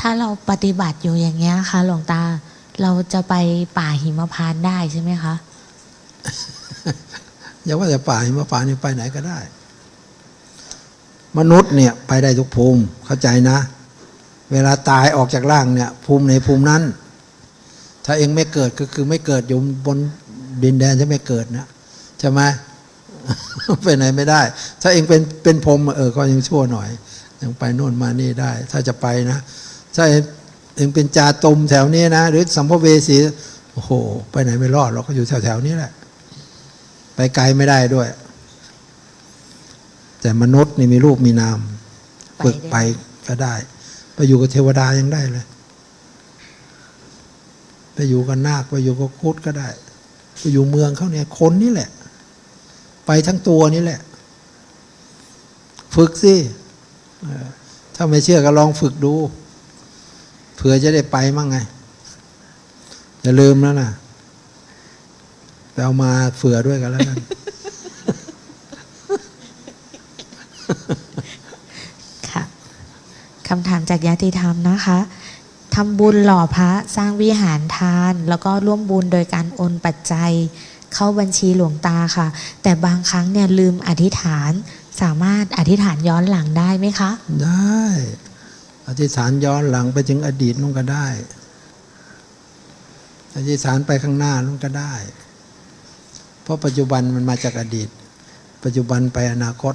ถ้าเราปฏิบัติอยู่อย่างเงี้ยค่ะหลวงตาเราจะไปป่าหิมพานต์ได้ใช่ไหมคะอย่าว่าแต่ป่าหิมพานต์นี่ไปไหนก็ได้ มนุษย์เนี่ยไปได้ทุกภูมิเข้าใจนะ เวลาตายออกจากร่างเนี่ย ภูมิในภูมินั้น ถ้าเองไม่เกิดก็คือไม่เกิดอยู่บนดินแดนที่ไม่เกิดนะใช่ไหมไปไหนไม่ได้ ถ้าเองเป็นเป็นพรมเออก็ยังชั่วหน่อยยังไปโน่นมานี่ได้ ถ้าจะไปนะ ถ้าเองเป็นจาตุมแถวนี้นะ หรือสัมภเวสีโอ้โห ไปไหนไม่รอดเราก็อยู่แถวๆนี้แหละ ไปไกลไม่ได้ด้วย แต่มนุษย์นี่มีรูปมีนามไปฝึกได้ไปก็ได้ ไปอยู่กับเทวดายังได้เลย ไปอยู่กับนาคไปอยู่กับคุดก็ได้ ไปอยู่เมืองเขาเนี่ยคนนี่แหละ ไปทั้งตัวนี่แหละ ฝึกสิเออถ้าไม่เชื่อก็ลองฝึกดู เผื่อจะได้ไปมั่งไง อย่าลืมแล้วนะไปเอามาเผื่อด้วยกันแล้วกันค่ะคำถามจากญาติธรรมนะคะทำบุญหล่อพระสร้างวิหารทาน แล้วก็ร่วมบุญโดยการโอนปัจจัย เข้าบัญชีหลวงตาค่ะ แต่บางครั้งเนี่ยลืมอธิษฐานสามารถอธิษฐานย้อนหลังได้ไหมคะ ได้ อธิษฐานย้อนหลังไปถึงอดีตนู่นก็ได้ อธิษฐานไปข้างหน้านู่นก็ได้ เพราะปัจจุบันมันมาจากอดีต ปัจจุบันไปอนาคต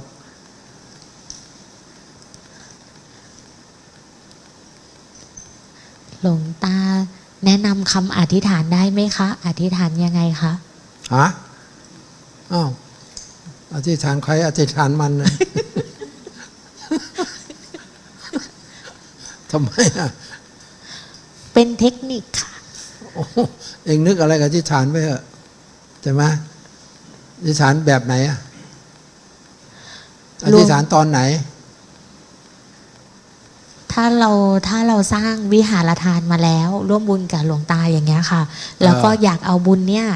หลวงตาแนะนำคำอธิษฐานได้ไหมคะ อธิษฐานยังไงคะฮะอ้าวอธิษฐานใครอธิษฐานมันนะ ทำไมอะเป็นเทคนิคค่ะโอ้โหเองนึกอะไรกับอธิษฐานไปเถอะใช่ไหมอธิษฐานแบบไหนอะอรวมธิษฐานตอนไหน ถ้าเราถ้าเราสร้างวิหารทานมาแล้ว ร่วมบุญกับหลวงตาอย่างเงี้ยค่ะ แล้วก็อยากเอาบุญเนี่ย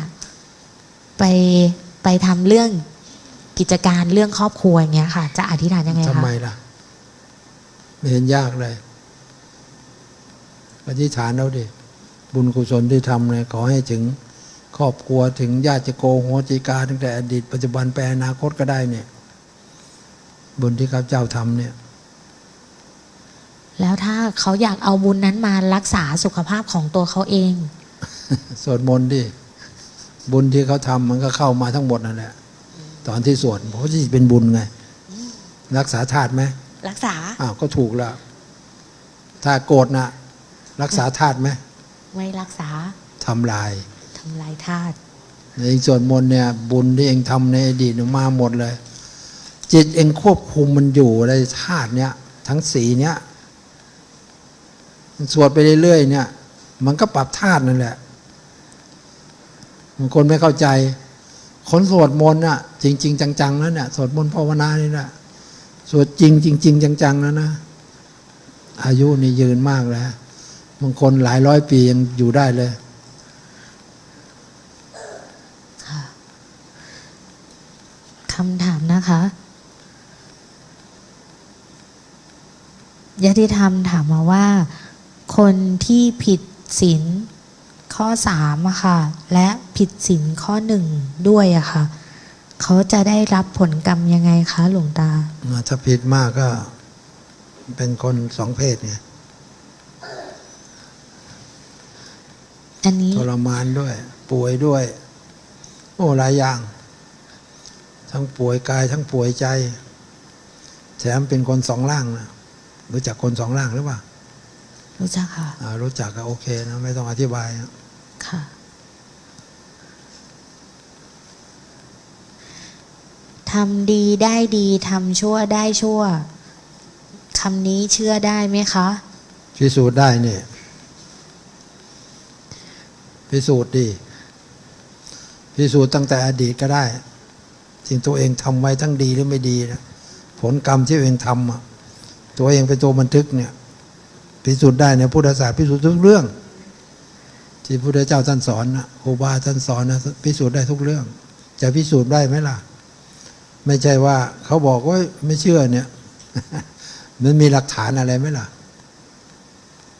ไปไปทำเรื่องกิจการเรื่องครอบครัวอย่างเงี้ยค่ะ จะอธิษฐานยังไงทำคะไมล่ะ ไม่เห็นยากเลย อธิษฐานเอาดิบุญกุศลที่ทำเนี่ยขอให้ถึงครอบครัวถึงญาติโกโหติกาตั้งแต่อดีตปัจจุบันไปอนาคตก็ได้เนี่ย บุญที่ข้าพเจ้าทำเนี่ย แล้วถ้าเขาอยากเอาบุญนั้นมารักษาสุขภาพของตัวเขาเองสวดมนต์ดิบุญที่เขาทำมันก็เข้ามาทั้งหมดนั่นแหละตอนที่สวดเพราะที่เป็นบุญไง รักษาธาตุไหมรักษาอ้าวก็ถูกแล้วถ้าโกรธนะ รักษาธาตุไหมไม่รักษาทำลายทำลายธาตุในส่วนมนต์เนี่ย บุญที่เองทำในอดีตเนี่ยมาหมดเลย จิตเองควบคุมมันอยู่ในธาตุเนี่ยทั้งสีเนี่ยมันสวดไปเรื่อยๆเนี่ย มันก็ปรับธาตุนั่นแหละบางคนไม่เข้าใจ คนสวดมนต์น่ะ จริง ๆ จังๆแล้วเนี่ยสวดมนต์ภาวนานี่แหละสวดจริงจริง ๆ จังๆแล้วนะอายุนี่ยืนมากแล้ว บางคนหลายร้อยปียังอยู่ได้เลยค่ะคำถามนะคะยติธรรมถามมาว่า คนที่ผิดศีลข้อสามอะค่ะ และผิดศีลข้อหนึ่งด้วยอะค่ะ เขาจะได้รับผลกรรมยังไงคะ หลวงตา ถ้าผิดมากก็เป็นคนสองเพศไง อันนี้ทรมานด้วย ป่วยด้วย โอ้หลายอย่าง ทั้งป่วยกายทั้งป่วยใจ แถมเป็นคนสองร่างนะรู้จักคนสองร่างหรือเปล่ารู้จักค่ะอ่ารู้จักก็โอเคนะไม่ต้องอธิบายนะค่ะ ทำดีได้ดีทำชั่วได้ชั่วคำนี้เชื่อได้ไหมคะ พิสูจน์ได้เนี่ย พิสูจน์ดี พิสูจน์ตั้งแต่อดีตก็ได้ สิ่งตัวเองทำไว้ทั้งดีหรือไม่ดีนะผลกรรมที่ตัวเองทำอะตัวเองเป็นตัวบันทึกเนี่ยพิสูจน์ได้ในพุทธศาสตร์พิสูจน์ทุกเรื่อง ที่พระพุทธเจ้าท่านสอนนะครูบาท่านสอนนะพิสูจน์ได้ทุกเรื่อง จะพิสูจน์ได้ไหมล่ะ ไม่ใช่ว่าเขาบอกว่าไม่เชื่อเนี่ยมันมีหลักฐานอะไรไหมล่ะ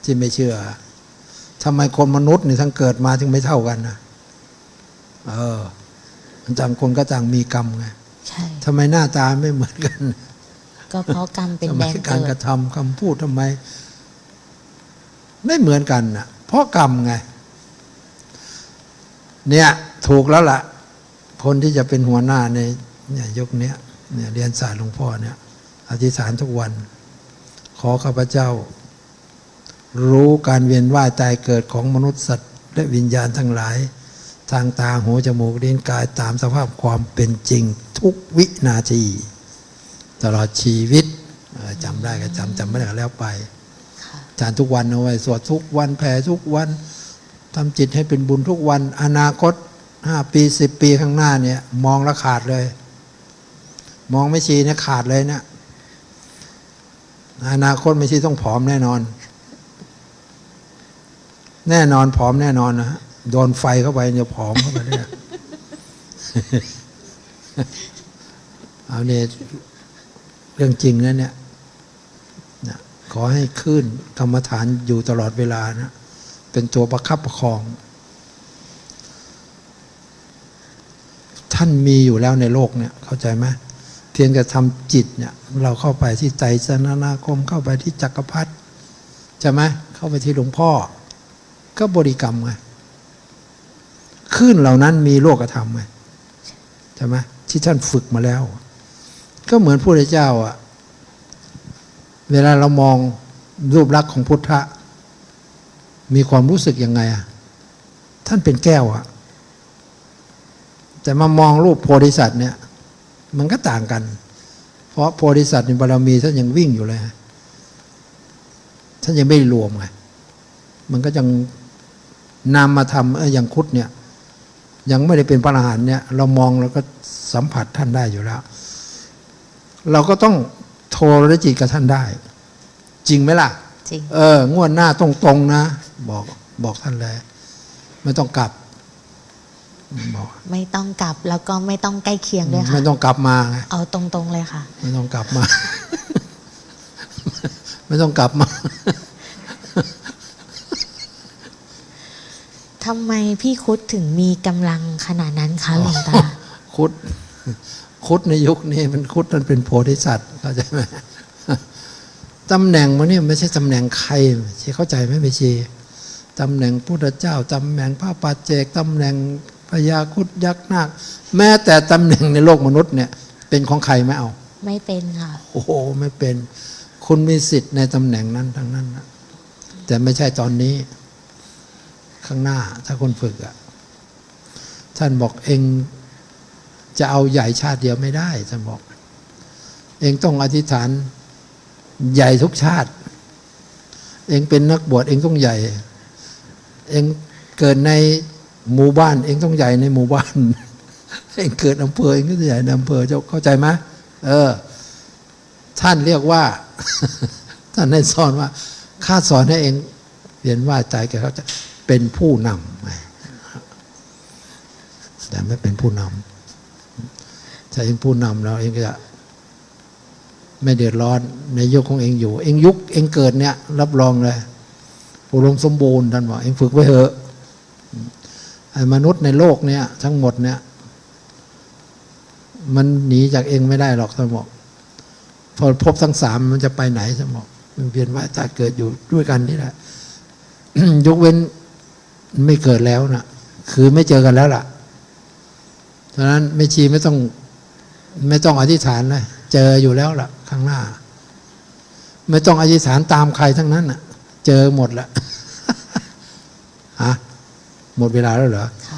ที่ไม่เชื่อ ทำไมคนมนุษย์นี่ทั้งเกิดมาถึงไม่เท่ากันนะเออมันต่างคนก็ต่างมีกรรมไงใช่ทำไมหน้าตาไม่เหมือนกัน ก็เพราะกรรมเป็นทำแดไมนการเกิกดระทำคำพูดทำไม ไม่เหมือนกันน่ะเพราะกรรมไง เนี่ย ถูกแล้วล่ะ คนที่จะเป็นหัวหน้าในเนี่ยยกเนี้ยเนี่ยเรียนศาสตร์หลวงพ่อเนี่ย อธิษฐานทุกวัน ขอข้าพเจ้า รู้การเวียนว่ายตายเกิดของมนุษย์สัตว์และวิญญาณทั้งหลาย ทางตาหูจมูกลิ้นกายตามสภาพความเป็นจริงทุกวินาที ตลอดชีวิตจำได้ก็จำจำไม่ได้ก็แล้วไปจานทุกวันเอาไว้สวดทุกวันแผ่ทุกวันทำจิตให้เป็นบุญทุกวัน อนาคตห้าปีสิบปีข้างหน้าเนี่ย มองแล้วขาดเลย มองไม่ชีเนี่ยขาดเลยเนี่ยอนาคตไม่ชีต้องผอมแน่นอน แน่นอนผอมแน่นอนนะฮะโดนไฟเข้าไปเนี่ยผอมเข้าไปเนี่ยเอาเนี่ยเรื่องจริงนะเนี่ยนะขอให้ขึ้นกรรมฐานอยู่ตลอดเวลานะเป็นตัวประคับประคอง ท่านมีอยู่แล้วในโลกเนี่ย เข้าใจไหมเพียงแต่ทำจิตเนี่ย เราเข้าไปที่ใจสนานาคมเข้าไปที่จักรพรรดิใช่ไหมเข้าไปที่หลวงพ่อ ก็บริกรรมไงขึ้นเหล่านั้นมีโลกธรรมไงใช่ไหมที่ท่านฝึกมาแล้ว ก็เหมือนพระพุทธเจ้าอะเวลาเรามองรูปลักษณ์ของพุทธะ มีความรู้สึกยังไงอะท่านเป็นแก้วอะแต่มามองรูปโพธิสัตว์เนี่ย มันก็ต่างกัน เพราะโพธิสัตว์ในบารมีท่านยังวิ่งอยู่เลย ท่านยังไม่รวมไงมันก็ยัง นามมาทำเอออย่างคุดเนี่ยยังไม่ได้เป็นพระอรหันต์เนี่ยเรามองเราก็สัมผัสท่านได้อยู่แล้ว เราก็ต้องโทรจิตกับท่านได้ จริงไหมล่ะจริงเอองวดหน้าตรงๆนะ บอกบอกท่านเลยไม่ต้องกลับบอกไม่ต้องกลับแล้วก็ไม่ต้องใกล้เคียงด้วยค่ะไม่ต้องกลับมาไงเอาตรงๆเลยค่ะ ไม่ต้องกลับมา ไม่ต้องกลับมา ทำไมพี่คุดถึงมีกำลังขนาดนั้นคะหลวงตา คุด คุดในยุคนี้มันคุดมันเป็นโพธิสัตว์เข้าใจไหมตำแหน่งมันเนี่ยไม่ใช่ตำแหน่งใครเชีเข้าใจไหมไม่ชีตำแหน่งพุทธเจ้าตำแหน่งพระปัจเจกตำแหน่งพญาครุดยักษ์นาคแม้แต่ตำแหน่งในโลกมนุษย์เนี่ย เป็นของใครไหมเอา ไม่เป็นค่ะ โอ้โหไม่เป็น คุณมีสิทธิ์ในตำแหน่งนั้นทั้งนั้นนะแต่ไม่ใช่ตอนนี้ ข้างหน้า ถ้าคนฝึกอะท่านบอกเองจะเอาใหญ่ชาติเดียวไม่ได้ท่านบอก เองต้องอธิษฐานใหญ่ทุกชาติ เองเป็นนักบวชเองต้องใหญ่ เองเกิดในหมู่บ้าน เองต้องใหญ่ในหมู่บ้าน เองเกิดอำเภอเองก็ใหญ่ในอำเภอเจ้าเข้าใจไหมเออ ท่านเรียกว่า ท่านให้สอนว่าข้าสอนให้เองเรียนว่าใจแกเขาจะ เป็นผู้นำแต่ไม่เป็นผู้นำถ้าเองผู้นำแล้วเองก็จะไม่เดือดร้อนในยุคของเองอยู่ เองยุคเองเกิดเนี่ย รับรองเลยอุดมสมบูรณ์ท่านบอกเองฝึกไว้เถอะไอ้มนุษย์ในโลกเนี่ย ทั้งหมดเนี่ย มันหนีจากเองไม่ได้หรอกท่านบอกพอพบทั้งสามมันจะไปไหนท่านบอกมันเวียนว่ายตายเกิดอยู่ด้วยกันนี่แหละยกเว้น ไม่เกิดแล้วนะคือไม่เจอกันแล้วล่ะฉะนั้นไม่ชีไม่ต้อง ไม่ต้องอธิษฐานเลยเจออยู่แล้วล่ะ ข้างหน้า ไม่ต้องอธิษฐานตามใครทั้งนั้นน่ะเจอหมดละฮะหมดเวลาแล้วเหรอค่ะ